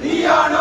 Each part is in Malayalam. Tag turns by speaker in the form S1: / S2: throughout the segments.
S1: Yeah.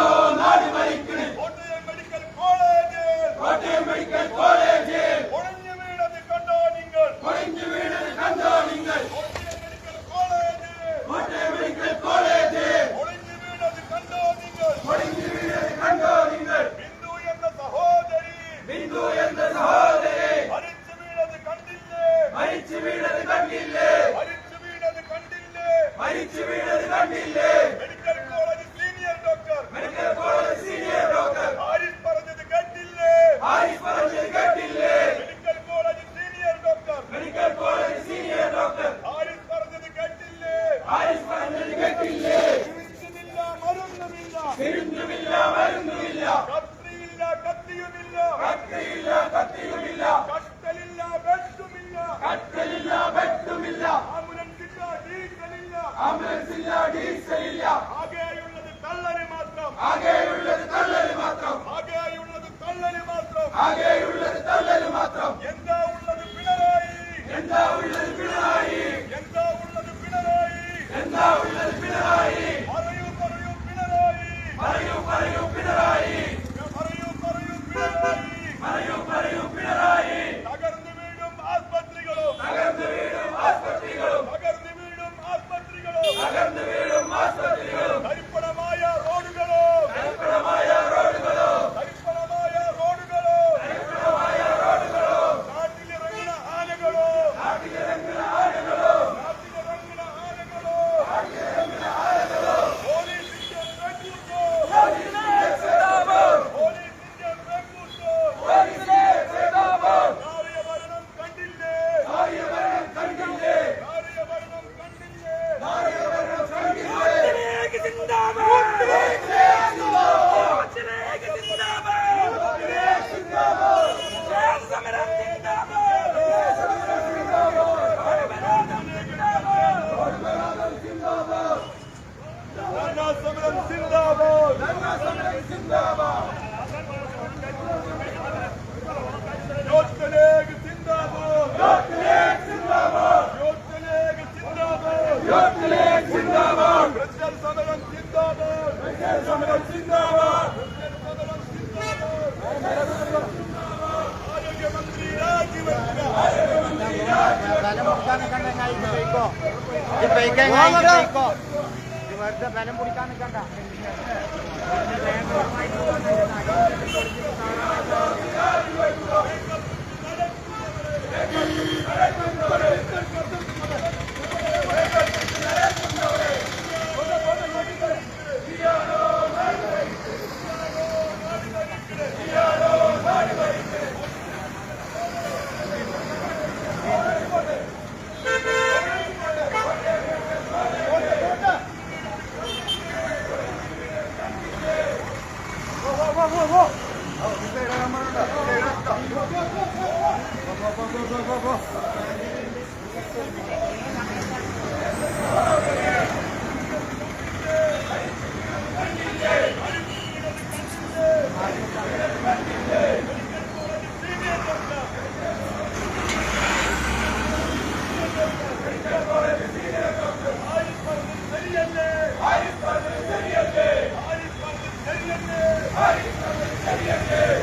S1: आगे വെറുതെ
S2: ബലം പിടിക്കാൻ നിൽക്കണ്ട Thank you. bak bak. Hayır, hayır, hayır, hayır.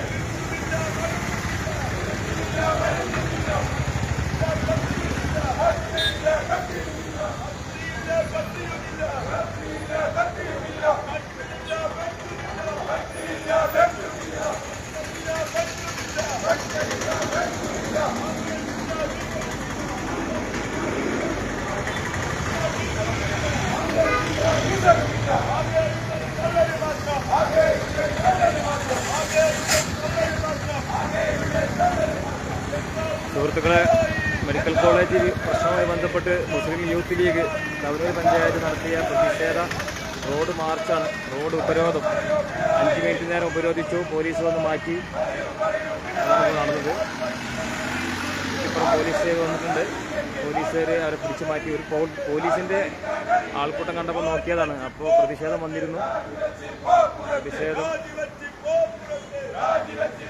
S3: സുഹൃത്തുക്കളെ മെഡിക്കൽ കോളേജിൽ പ്രശ്നവുമായി ബന്ധപ്പെട്ട് മുസ്ലിം യൂത്ത് ലീഗ് കവരൂർ പഞ്ചായത്ത് നടത്തിയ പ്രതിഷേധ റോഡ് മാർച്ചാണ് റോഡ് ഉപരോധം. അഞ്ച് മിനിറ്റ് നേരം ഉപരോധിച്ചു പോലീസ് വന്ന് മാറ്റി. നടന്നത്. ഇപ്പോൾ പോലീസ് വന്നിട്ടുണ്ട്. പോലീസുകാർ അവരെ പിടിച്ചു മാറ്റി. ഒരു പോലീസിന്റെ ആൾക്കൂട്ടം കണ്ടപ്പോൾ നോക്കിയതാണ്. അപ്പോൾ പ്രതിഷേധം വന്നിരുന്നു. പ്രതിഷേധം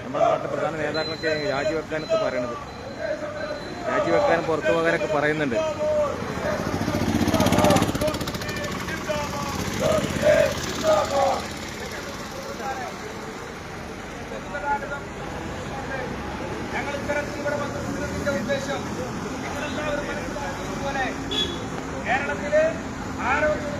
S3: നമ്മുടെ നാട്ടിലെ പ്രധാന നേതാക്കളൊക്കെ രാജിവെക്കാനൊക്കെ പറയണത് രാജിവെക്കാനും പുറത്തു പോകാനൊക്കെ പറയുന്നുണ്ട്.
S1: ഉദ്ദേശം നിങ്ങളെല്ലാവരും കേരളത്തിലെ ആരോഗ്യ